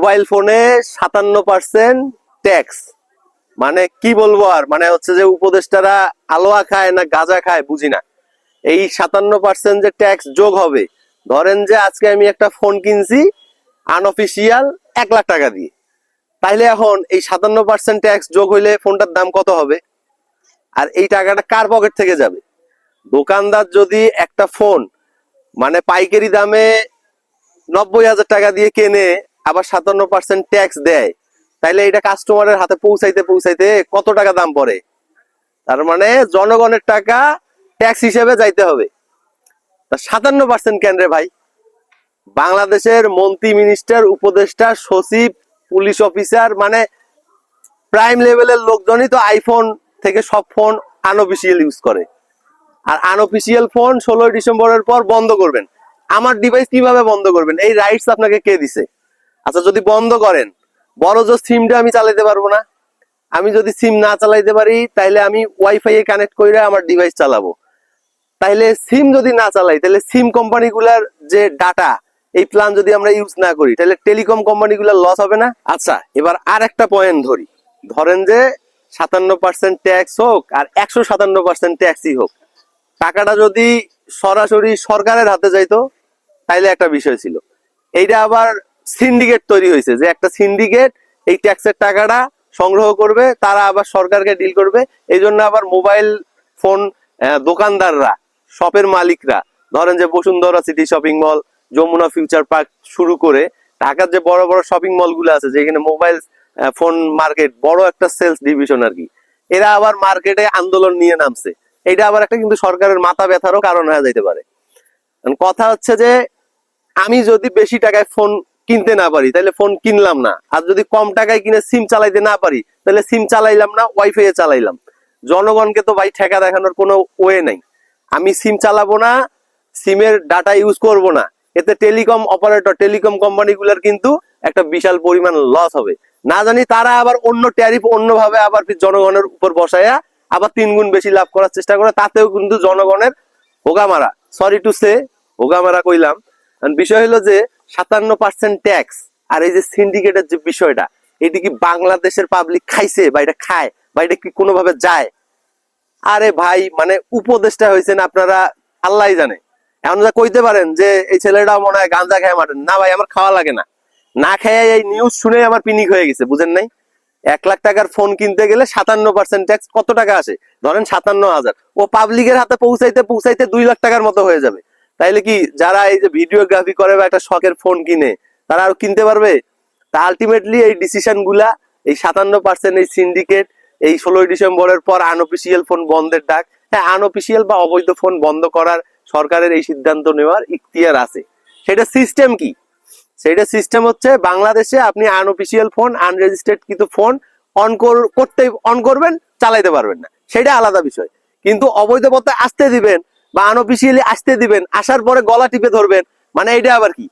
Mobile ফোনে সাতান্ন percent tax. মানে কি বলব আর? মানে হচ্ছে যে উপদেষ্টারা আলোয়া খায় না গাঁজা খায় বুঝি না। এই সাতান্ন পার্সেন্ট যে ট্যাক্স যোগ হবে, ধরেন যে আজকে আমি একটা ফোন কিনছি আনঅফিসিয়াল এক লাখ টাকা দিয়ে। তাইলে এখন এই সাতান্ন পার্সেন্ট ট্যাক্স যোগ হইলে ফোনটার দাম কত হবে? আর এই টাকাটা কার পকেট থেকে যাবে? দোকানদার যদি একটা ফোন মানে পাইকারি দামে নব্বই হাজার টাকা দিয়ে কেনে আবার সাতান্ন পার্সেন্ট ট্যাক্স দেয়। তাইলে এটা কাস্টমারের হাতে পৌঁছাইতে পৌঁছাইতে কত টাকা দাম পড়ে? তার মানে জনগণের টাকা ট্যাক্স হিসেবে যাইতে হবে। সাতান্ন পার্সেন্ট কেন রে ভাই? বাংলাদেশের মন্ত্রী মিনিস্টার উপদেষ্টা, সচিব পুলিশ অফিসার মানে প্রাইম লেভেলের লোকজনই তো আইফোন থেকে সব ফোন আনঅফিসিয়াল ইউজ করে। আর আনঅফিসিয়াল ফোন ষোলোই ডিসেম্বরের পর বন্ধ করবেন। আমার ডিভাইস কীভাবে বন্ধ করবেন? এই রাইটস আপনাকে কে দিছে? আচ্ছা যদি বন্ধ করেন, বড় যে সিমটা আমি চালাইতে পারব না, আমি যদি সিম না চালাইতে পারি, তাইলে আমি ওয়াইফাই এ কানেক্ট করে আমার ডিভাইস চালাবো। তাইলে সিম যদি না চালাই তাহলে সিম কোম্পানিগুলার যে ডাটা এই প্ল্যান যদি আমরা ইউজ না করি তাহলে টেলিকম কোম্পানিগুলোর লস হবে না? আচ্ছা এবার আর একটা পয়েন্ট ধরি। ধরেন যে সাতান্ন পার্সেন্ট ট্যাক্স হোক আর একশো সাতান্ন পার্সেন্ট ট্যাক্সই হোক, টাকাটা যদি সরাসরি সরকারের হাতে যাইতো, তাইলে একটা বিষয় ছিল। এইটা আবার সিন্ডিকেট তৈরি হয়েছে, যে একটা সিন্ডিকেট এই ট্যাক্সের টাকাটা সংগ্রহ করবে, তারা আবার সরকারকে ডিল করবে এই জন্য আবার মোবাইল ফোন দোকানদাররা শপের মালিকরা, ধরেন যে Bashundhara city shopping mall Jamuna future park শুরু করে, ঢাকার যে বড় বড় শপিং মলগুলো আছে, যেখানে মোবাইল ফোন মার্কেট বড় একটা সেলস ডিভিশন আর কি, এরা আবার মার্কেটে আন্দোলন নিয়ে নামছে। এটা আবার একটা কিন্তু সরকারের মাথা ব্যথারও কারণ হয়ে যাইতে পারে। কথা হচ্ছে যে, আমি যদি বেশি টাকায় ফোন কিনতে না পারি তাহলে ফোন কিনলাম না। আর যদি কম টাকায় কিনে সিম চালাইতে না পারি তাহলে সিম চালাইলাম না ওয়াইফাই এ চালাইলাম। জনগণকে তো ভাই ঠেকা দেখানোর কোনো ওয়ে নাই। আমি সিম চালাবো না সিমের ডাটা ইউজ করব না। এতে টেলিকম অপারেটর টেলিকম কোম্পানিগুলোর কিন্তু একটা বিশাল পরিমাণ লস হবে। না জানি তারা আবার অন্য ট্যারিফ অন্যভাবে আবার জনগণের উপর বসায়া আবার তিন গুণ বেশি লাভ করার চেষ্টা করে, তাতেও কিন্তু জনগণের হোগামারা সরি টু সে হোগামারা কইলাম। বিষয় হলো যে সাতান্ন পার্সেন্ট ট্যাক্স আর এই যে সিন্ডিকেটের যে বিষয়টা, এটি কি বাংলাদেশের পাবলিক খাইছে বা এটা খায় বা এটা কি কোনোভাবে যায়? আরে ভাই মানে উপদেশটা হয়েছেন আপনারা, আল্লাহ জানে। এখন যা কইতে পারেন যে এই ছেলেটা মনে হয় গাঁজা খায় মারেন না ভাই, আমার খাওয়া লাগে না। না খেয়ে এই নিউজ শুনে আমার পিনিক হয়ে গেছে, বুঝেন নাই? এক লাখ টাকার ফোন কিনতে গেলে সাতান্ন পার্সেন্ট ট্যাক্স কত টাকা আসে? ধরেন সাতান্ন হাজার। ও পাবলিকের হাতে পৌঁছাইতে পৌঁছাইতে দুই লাখ টাকার মতো হয়ে যাবে। তাইলে কি যারা এই যে ভিডিওগ্রাফি করে বা একটা শখের ফোন কিনে, তারা আর কিনতে পারবে? তা আলটিমেটলি এই ডিসিশনগুলা, এই সাতান্ন পার্সেন্ট এই সিন্ডিকেট এই ষোলোই ডিসেম্বরের পর আনঅফিসিয়াল ফোন বন্ধের ডাক হ্যাঁ আনঅফিসিয়াল বা অবৈধ ফোন বন্ধ করার সরকারের এই সিদ্ধান্ত নেওয়ার ইখতিয়ার আছে। সেটা সিস্টেম কি? সেটা সিস্টেম হচ্ছে বাংলাদেশে আপনি আনঅফিসিয়াল ফোন আনরেজিস্টার্ড কিন্তু ফোন অন করতে অন করবেন, চালাইতে পারবেন না। সেটা আলাদা বিষয়। কিন্তু অবৈধ পথে আসতে দিবেন বা আনঅফিসিয়ালি আসতে দিবেন, আসার পরে গলা টিপে ধরবেন মানে এইটা আবার কি?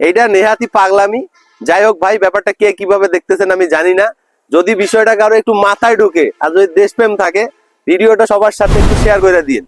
এইটা নেহাতি পাগলামি। যাই হোক ভাই, ব্যাপারটা কে কীভাবে দেখতেছেন আমি জানি না। যদি বিষয়টা কারও একটু মাথায় ঢুকে, আর যদি দেশপ্রেম থাকে, ভিডিওটা সবার সাথে একটু শেয়ার করে দিন।